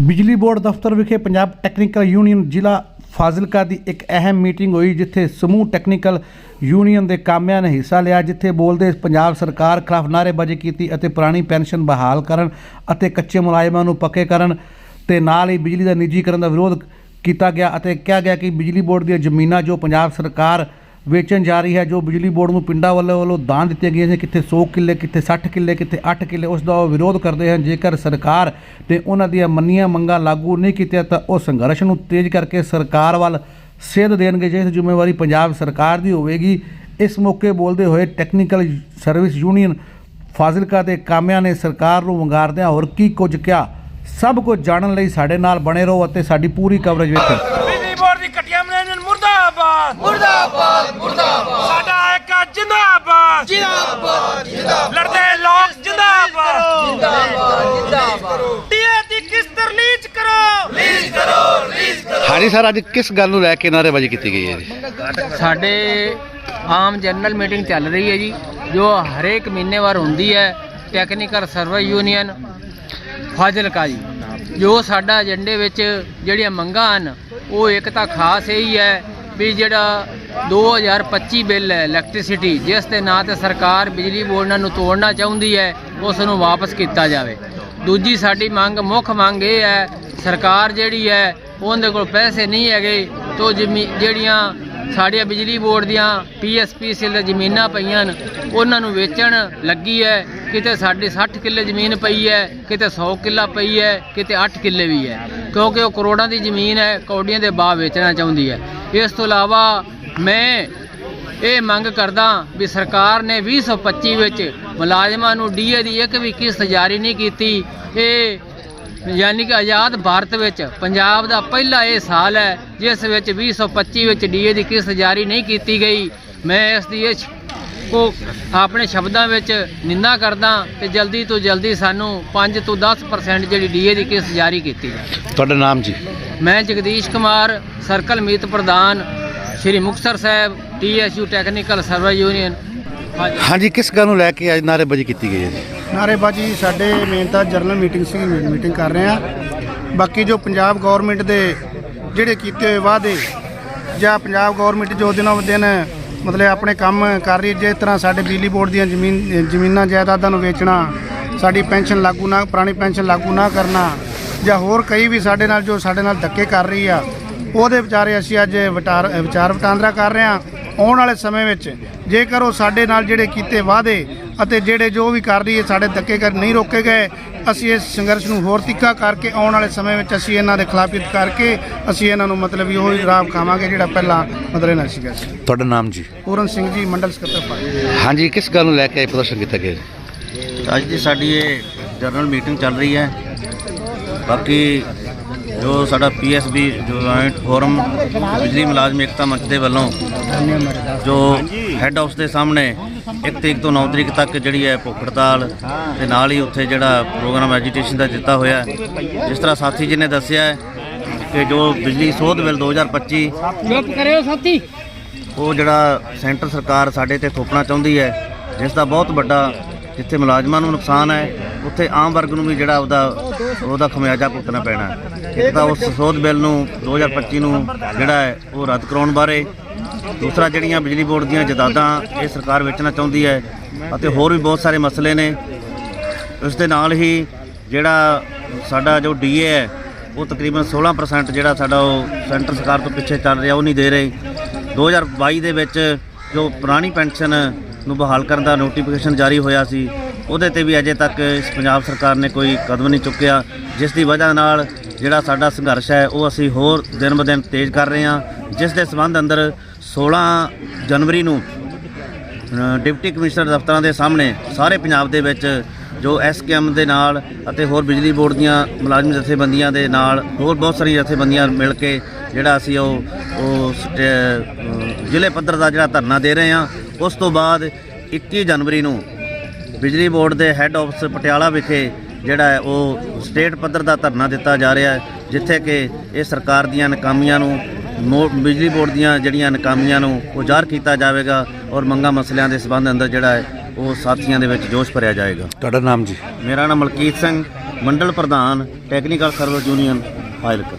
ਬਿਜਲੀ ਬੋਰਡ ਦਫ਼ਤਰ ਵਿਖੇ ਪੰਜਾਬ ਟੈਕਨੀਕਲ ਯੂਨੀਅਨ ਜ਼ਿਲ੍ਹਾ ਫਾਜ਼ਿਲਕਾ ਦੀ ਇੱਕ ਅਹਿਮ ਮੀਟਿੰਗ ਹੋਈ, ਜਿੱਥੇ ਸਮੂਹ ਟੈਕਨੀਕਲ ਯੂਨੀਅਨ ਦੇ ਕਾਮਿਆਂ ਨੇ ਹਿੱਸਾ ਲਿਆ, ਜਿੱਥੇ ਬੋਲਦੇ ਪੰਜਾਬ ਸਰਕਾਰ ਖਿਲਾਫ ਨਾਅਰੇਬਾਜ਼ੀ ਕੀਤੀ ਅਤੇ ਪੁਰਾਣੀ ਪੈਨਸ਼ਨ ਬਹਾਲ ਕਰਨ ਅਤੇ ਕੱਚੇ ਮੁਲਾਜ਼ਮਾਂ ਨੂੰ ਪੱਕੇ ਕਰਨ ਤੇ ਨਾਲ ਹੀ ਬਿਜਲੀ ਦਾ ਨਿੱਜੀਕਰਨ ਦਾ ਵਿਰੋਧ ਕੀਤਾ ਗਿਆ ਅਤੇ ਕਿਹਾ ਗਿਆ ਕਿ ਬਿਜਲੀ ਬੋਰਡ ਦੀਆਂ ਜ਼ਮੀਨਾਂ ਜੋ ਪੰਜਾਬ ਸਰਕਾਰ ਵੇਚਣ ਜਾ ਰਹੀ ਹੈ, ਜੋ ਬਿਜਲੀ ਬੋਰਡ ਨੂੰ ਪਿੰਡਾਂ ਵੱਲੋਂ ਵੱਲੋਂ ਦਾਨ ਦਿੱਤੀਆਂ ਗਈਆਂ ਨੇ ਕਿੱਥੇ 100 ਕਿੱਲੇ, ਕਿੱਥੇ 60 ਕਿੱਲੇ, ਕਿੱਥੇ 8 ਕਿੱਲੇ, ਉਸ ਦਾ ਉਹ ਵਿਰੋਧ ਕਰਦੇ ਹਨ। ਜੇਕਰ ਸਰਕਾਰ ਤੇ ਉਹਨਾਂ ਦੀਆਂ ਮੰਨੀਆਂ ਮੰਗਾਂ ਲਾਗੂ ਨਹੀਂ ਕੀਤੀਆਂ, ਤਾਂ ਉਹ ਸੰਘਰਸ਼ ਨੂੰ ਤੇਜ਼ ਕਰਕੇ ਸਰਕਾਰ ਵੱਲ ਸੇਧ ਦੇਣਗੇ। ਜਿਸ ਜ਼ਿੰਮੇਵਾਰੀ ਪੰਜਾਬ ਸਰਕਾਰ ਦੀ ਹੋਵੇਗੀ, ਇਸ ਮੌਕੇ ਬੋਲਦੇ ਹੋਏ ਟੈਕਨੀਕਲ ਸਰਵਿਸ ਯੂਨੀਅਨ ਫਾਜ਼ਿਲਕਾ ਦੇ ਕਾਮਿਆਂ ਨੇ ਸਰਕਾਰ ਨੂੰ ਵੰਗਾਰਦਿਆਂ ਹੋਰ ਕੀ ਕੁਝ ਕਿਹਾ? ਸਭ ਕੁਝ ਜਾਣਨ ਲਈ ਸਾਡੇ ਨਾਲ ਬਣੇ ਰਹੋ ਅਤੇ ਸਾਡੀ ਪੂਰੀ ਕਵਰੇਜ ਵੇਖੋ ਬਿਜਲੀ ਬੋਰਡ ਦੀ ਘਟੀਆ ਮਨੋਰੰਜਨ ਮੁਰਦਾਬਾਦ। ਮੁਰਦਾਬਾਦ ਮੁਰਦਾਬਾਦ। ਸਾਡਾ ਇੱਕ ਜਿੰਦਾਬਾਦ। ਜਿੰਦਾਬਾਦ ਜਿੰਦਾਬਾਦ। ਲੜਦੇ ਲੋਕ ਜਿੰਦਾਬਾਦ। ਜਿੰਦਾਬਾਦ ਜਿੰਦਾਬਾਦ। ਟੀਏ ਦੀ ਕਿਸ਼ਤ ਰਿਲੀਜ਼ ਕਰੋ। ਰਿਲੀਜ਼ ਕਰੋ ਹਾਂਜੀ ਸਰ ਅੱਜ ਕਿਸ ਗੱਲ ਨੂੰ ਲੈ ਕੇ ਨਾਅਰੇਬਾਜ਼ੀ ਕੀਤੀ ਗਈ ਹੈ ਜੀ? ਸਾਡੇ ਆਮ ਜਨਰਲ ਮੀਟਿੰਗ ਚੱਲ ਰਹੀ ਹੈ ਜੀ ਜੋ ਹਰੇਕ ਮਹੀਨੇਵਾਰ ਹੁੰਦੀ ਹੈ technical survey union Fazilka ji. ਜੋ ਸਾਡਾ ਏਜੰਡੇ ਵਿੱਚ ਜਿਹੜੀਆਂ ਮੰਗਾਂ ਹਨ ਉਹ ਇੱਕ ਤਾਂ ਖਾਸ ਇਹੀ ਹੈ ਵੀ ਜਿਹੜਾ 2025 ਬਿੱਲ ਹੈ ਇਲੈਕਟ੍ਰਿਸਿਟੀ ਜਿਸ ਦੇ ਨਾਂ ਤੇ ਸਰਕਾਰ ਬਿਜਲੀ ਬੋਰਡਾਂ ਨੂੰ ਤੋੜਨਾ ਚਾਹੁੰਦੀ ਹੈ, ਉਸ ਨੂੰ ਵਾਪਸ ਕੀਤਾ ਜਾਵੇ। ਦੂਜੀ ਸਾਡੀ ਮੰਗ, ਮੁੱਖ ਮੰਗ ਇਹ ਹੈ, ਸਰਕਾਰ ਜਿਹੜੀ ਹੈ, ਉਹਦੇ ਕੋਲ ਪੈਸੇ ਨਹੀਂ ਹੈਗੇ, ਤੋ ਜ਼ਮੀ ਜਿਹੜੀਆਂ ਸਾਡੀਆਂ ਬਿਜਲੀ ਬੋਰਡ ਦੀਆਂ ਪੀਐਸਪੀਸੀਐਲ ਦੀਆਂ ਜ਼ਮੀਨਾਂ ਪਈਆਂ ਨੇ ਉਹਨਾਂ ਨੂੰ ਵੇਚਣ ਲੱਗੀ ਹੈ। ਕਿਤੇ ਸਾਡੇ 60 ਕਿੱਲੇ ਜ਼ਮੀਨ ਪਈ ਹੈ, ਕਿਤੇ 100 ਕਿੱਲਾ ਪਈ ਹੈ, ਕਿਤੇ 8 ਕਿੱਲੇ ਵੀ ਹੈ। ਕਿਉਂਕਿ ਉਹ ਕਰੋੜਾਂ ਦੀ ਜ਼ਮੀਨ ਹੈ, ਕੌਡੀਆਂ ਦੇ ਬਾਅਦ ਵੇਚਣਾ ਚਾਹੁੰਦੀ ਹੈ। ਇਸ ਤੋਂ ਇਲਾਵਾ ਮੈਂ ਇਹ ਮੰਗ ਕਰਦਾ ਵੀ ਸਰਕਾਰ ਨੇ 2025 ਵਿੱਚ ਮੁਲਾਜ਼ਮਾਂ ਨੂੰ ਡੀਏ ਦੀ ਇੱਕ ਵੀ ਕਿਸ਼ਤ ਜਾਰੀ ਨਹੀਂ ਕੀਤੀ। ਇਹ ਯਾਨੀ ਕਿ ਆਜ਼ਾਦ ਭਾਰਤ ਵਿੱਚ ਪੰਜਾਬ ਦਾ ਪਹਿਲਾ ਇਹ ਸਾਲ ਹੈ ਜਿਸ ਵਿੱਚ 2025 ਵਿੱਚ ਡੀਏ ਦੀ ਕਿਸ਼ਤ ਜਾਰੀ ਨਹੀਂ ਕੀਤੀ ਗਈ। ਮੈਂ ਇਸ ਦੀ ਇਹ ਕੋ ਆਪਣੇ ਸ਼ਬਦਾਂ ਵਿੱਚ ਨਿੰਦਾ ਕਰਦਾ ਤੇ ਜਲਦੀ ਤੋਂ ਜਲਦੀ ਸਾਨੂੰ 5 ਤੋਂ 10% ਜਿਹੜੀ ਡੀਏ ਦੀ ਕਿਸ਼ਤ ਜਾਰੀ ਕੀਤੀ ਜਾਵੇ। ਤੁਹਾਡਾ ਨਾਮ ਜੀ? ਮੈਂ ਜਗਦੀਸ਼ ਕੁਮਾਰ ਸਰਕਲ ਮੀਤ ਪ੍ਰਧਾਨ Shri Muktsar Sahib TSU technical survey union. ਹਾਂਜੀ ਕਿਸ ਗੱਲ ਨੂੰ ਲੈ ਕੇ ਅੱਜ ਨਾਅਰੇਬਾਜ਼ੀ ਕੀਤੀ ਗਈ ਹੈ ਜੀ? ਨਾਰੇਬਾਜੀ ਸਾਡੇ ਮੇਨ ਤਾਂ ਜਰਨਲ ਮੀਟਿੰਗ ਸੀ ਮੀਟਿੰਗ ਕਰ ਰਹੇ ਆ ਬਾਕੀ ਜੋ ਪੰਜਾਬ ਗਵਰਨਮੈਂਟ ਦੇ ਜਿਹੜੇ ਕੀਤੇ ਹੋਏ ਵਾਅਦੇ ਜਾਂ ਪੰਜਾਬ ਗਵਰਨਮੈਂਟ ਜੋ ਦਿਨੋਂ ਦਿਨ ਮਤਲਬ ਆਪਣੇ ਕੰਮ ਕਰ ਰਹੀ ਜਿਸ ਤਰ੍ਹਾਂ ਸਾਡੇ ਬਿਜਲੀ ਬੋਰਡ ਦੀਆਂ ਜ਼ਮੀਨ, ਜ਼ਮੀਨਾਂ ਜਾਇਦਾਦਾਂ ਨੂੰ ਵੇਚਣਾ, ਸਾਡੀ ਪੈਨਸ਼ਨ ਲਾਗੂ ਨਾ, ਪੁਰਾਣੀ ਪੈਨਸ਼ਨ ਲਾਗੂ ਨਾ ਕਰਨਾ, ਜਾਂ ਹੋਰ ਕਈ ਵੀ ਸਾਡੇ ਨਾਲ ਜੋ ਸਾਡੇ ਨਾਲ ਧੱਕੇ ਕਰ ਰਹੀ ਆ, ਉਹਦੇ ਵਿਚਾਰੇ ਅਸੀਂ ਅੱਜ ਵਿਚਾਰ ਵਿਚਾਰ ਵਟਾਂਦਰਾ ਕਰ ਰਹੇ ਆ ਆਉਣ ਵਾਲੇ ਸਮੇਂ ਵਿੱਚ ਜੇਕਰ ਉਹ ਸਾਡੇ ਨਾਲ ਜਿਹੜੇ ਕੀਤੇ ਵਾਅਦੇ ਅਤੇ ਜਿਹੜੇ ਜੋ ਵੀ ਕਰ ਰਹੀ ਹੈ ਸਾਡੇ ਧੱਕੇ ਕਰ ਨਹੀਂ ਰੋਕੇ ਗਏ ਅਸੀਂ ਇਸ ਸੰਘਰਸ਼ ਨੂੰ ਹੋਰ ਤਿੱਖਾ ਕਰਕੇ ਆਉਣ ਵਾਲੇ ਸਮੇਂ ਵਿੱਚ ਅਸੀਂ ਇਹਨਾਂ ਦੇ ਖਿਲਾਫ ਯੁੱਧ ਕਰਕੇ ਅਸੀਂ ਇਹਨਾਂ ਨੂੰ ਮਤਲਬ ਵੀ ਉਹੀ ਰਾਹ ਖਾਵਾਂਗੇ ਜਿਹੜਾ ਪਹਿਲਾਂ ਮਤਲਬ ਇਹਨਾਂ ਸੀਗਾ ਸੀ ਤੁਹਾਡਾ ਨਾਮ ਜੀ? ਪੂਰਨ ਸਿੰਘ ਜੀ ਮੰਡਲ ਸਕੱਤਰ ਪਾਰਟੀ ਹਾਂਜੀ ਕਿਸ ਗੱਲ ਨੂੰ ਲੈ ਕੇ ਪ੍ਰਦਰਸ਼ਨ ਕੀਤਾ ਗਿਆ ਜੀ? ਅੱਜ ਦੀ ਸਾਡੀ ਇਹ ਜਨਰਲ ਮੀਟਿੰਗ ਚੱਲ ਰਹੀ ਹੈ। ਬਾਕੀ ਜੋ ਸਾਡਾ ਪੀਐਸਬੀ ਜੁਆਇੰਟ ਫੋਰਮ ਬਿਜਲੀ ਮੁਲਾਜ਼ਮ ਏਕਤਾ ਮੰਚ ਦੇ ਵੱਲੋਂ ਜੋ ਹੈੱਡ ਹਾਊਸ ਦੇ ਸਾਹਮਣੇ 1 ਤਰੀਕ ਤੋਂ 9 ਤਰੀਕ ਤੱਕ ਜਿਹੜੀ ਹੈ ਭੁੱਖ ਹੜਤਾਲ ਤੇ ਨਾਲ ਹੀ ਉੱਥੇ ਜਿਹੜਾ ਪ੍ਰੋਗਰਾਮ ਐਜੀਟੇਸ਼ਨ ਦਾ ਦਿੱਤਾ ਹੋਇਆ। ਜਿਸ ਤਰ੍ਹਾਂ ਸਾਥੀ ਜੀ ਨੇ ਦੱਸਿਆ ਹੈ ਕਿ ਜੋ ਬਿਜਲੀ ਸੋਧ ਬਿੱਲ 2025 ਚੁੱਪ ਕਰਿਓ ਸਾਥੀ ਉਹ ਜਿਹੜਾ ਸੈਂਟਰ ਸਰਕਾਰ ਸਾਡੇ ਤੇ ਥੋਪਣਾ ਚਾਹੁੰਦੀ ਹੈ ਜਿਸ ਦਾ ਬਹੁਤ ਵੱਡਾ ਜਿੱਥੇ ਮੁਲਾਜ਼ਮਾਂ ਨੂੰ ਨੁਕਸਾਨ ਹੈ, ਉੱਥੇ ਆਮ ਵਰਗ ਨੂੰ ਵੀ ਜਿਹੜਾ ਉਹਦਾ ਉਹਦਾ ਖਮਿਆਜਾ ਭੁਗਤਣਾ ਪੈਣਾ ਹੈ। ਇੱਕ ਤਾਂ ਉਸ ਸੋਧ ਬਿੱਲ ਨੂੰ 2025 ਨੂੰ ਜਿਹੜਾ ਹੈ, ਉਹ ਰੱਦ ਕਰਾਉਣ ਬਾਰੇ, ਦੂਸਰਾ ਜਿਹੜੀਆਂ ਬਿਜਲੀ ਬੋਰਡ ਦੀਆਂ ਜਾਇਦਾਦਾਂ ਇਹ ਸਰਕਾਰ ਵੇਚਣਾ ਚਾਹੁੰਦੀ ਹੈ, ਅਤੇ ਹੋਰ ਵੀ ਬਹੁਤ ਸਾਰੇ ਮਸਲੇ ਨੇ ਉਸ ਦੇ ਨਾਲ ਹੀ ਜਿਹੜਾ ਸਾਡਾ ਜੋ ਡੀਏ ਹੈ, ਉਹ ਤਕਰੀਬਨ 16% ਜਿਹੜਾ ਸਾਡਾ ਉਹ ਸੈਂਟਰ ਸਰਕਾਰ ਤੋਂ ਪਿੱਛੇ ਚੱਲ ਰਿਹਾ, ਉਹ ਨਹੀਂ ਦੇ ਰਹੇ 2022 ਦੇ ਵਿੱਚ ਜੋ ਪੁਰਾਣੀ ਪੈਨਸ਼ਨ ਨੂੰ ਬਹਾਲ ਕਰਨ ਦਾ ਨੋਟੀਫਿਕੇਸ਼ਨ ਜਾਰੀ ਹੋਇਆ ਸੀ। ਉਹਦੇ ਤੇ ਵੀ ਅਜੇ ਤੱਕ ਇਸ ਪੰਜਾਬ ਸਰਕਾਰ ਨੇ ਕੋਈ ਕਦਮ ਨਹੀਂ ਚੁੱਕਿਆ, ਜਿਸ ਦੀ ਵਜ੍ਹਾ ਨਾਲ ਜਿਹੜਾ ਸਾਡਾ ਸੰਘਰਸ਼ ਹੈ, ਉਹ ਅਸੀਂ ਹੋਰ ਦਿਨ ਬ ਦਿਨ ਤੇਜ਼ ਕਰ ਰਹੇ ਹਾਂ। ਜਿਸ ਦੇ ਸਬੰਧ ਅੰਦਰ 16 ਜਨਵਰੀ ਨੂੰ ਡਿਪਟੀ ਕਮਿਸ਼ਨਰ ਦਫ਼ਤਰਾਂ ਦੇ ਸਾਹਮਣੇ ਸਾਰੇ ਪੰਜਾਬ ਦੇ ਵਿੱਚ ਜੋ ਐਸਕੇਐਮ ਦੇ ਨਾਲ ਅਤੇ ਹੋਰ ਬਿਜਲੀ ਬੋਰਡ ਦੀਆਂ ਮੁਲਾਜ਼ਮ ਜਥੇਬੰਦੀਆਂ ਦੇ ਨਾਲ ਹੋਰ ਬਹੁਤ ਸਾਰੀਆਂ ਜਥੇਬੰਦੀਆਂ ਮਿਲ ਕੇ ਜਿਹੜਾ ਅਸੀਂ ਉਹ ਉਹ ਜ਼ਿਲ੍ਹੇ ਪੱਧਰ ਦਾ ਜਿਹੜਾ ਧਰਨਾ ਦੇ ਰਹੇ ਹਾਂ ਉਸ ਤੋਂ ਬਾਅਦ 21 ਜਨਵਰੀ ਨੂੰ ਬਿਜਲੀ ਬੋਰਡ ਦੇ ਹੈੱਡ ਆਫਿਸ ਪਟਿਆਲਾ ਵਿਖੇ ਜਿਹੜਾ ਹੈ ਉਹ ਸਟੇਟ ਪੱਧਰ ਦਾ ਧਰਨਾ ਦਿੱਤਾ ਜਾ ਰਿਹਾ ਹੈ ਜਿੱਥੇ ਕਿ ਇਹ ਸਰਕਾਰ ਦੀਆਂ ਨਾਕਾਮੀਆਂ ਨੂੰ ਬਿਜਲੀ ਬੋਰਡ ਦੀਆਂ ਜਿਹੜੀਆਂ ਨਾਕਾਮੀਆਂ ਨੂੰ ਉਜਾਗਰ ਕੀਤਾ ਜਾਵੇਗਾ ਔਰ ਮੰਗਾਂ ਮਸਲਿਆਂ ਦੇ ਸਬੰਧ ਅੰਦਰ ਜਿਹੜਾ ਹੈ ਉਹ ਸਾਥੀਆਂ ਦੇ ਵਿੱਚ ਜੋਸ਼ ਭਰਿਆ ਜਾਏਗਾ। ਤੁਹਾਡਾ ਨਾਮ ਜੀ? ਮੇਰਾ ਨਾਮ ਮਲਕੀਤ ਸਿੰਘ ਮੰਡਲ ਪ੍ਰਧਾਨ technical service union Fazilka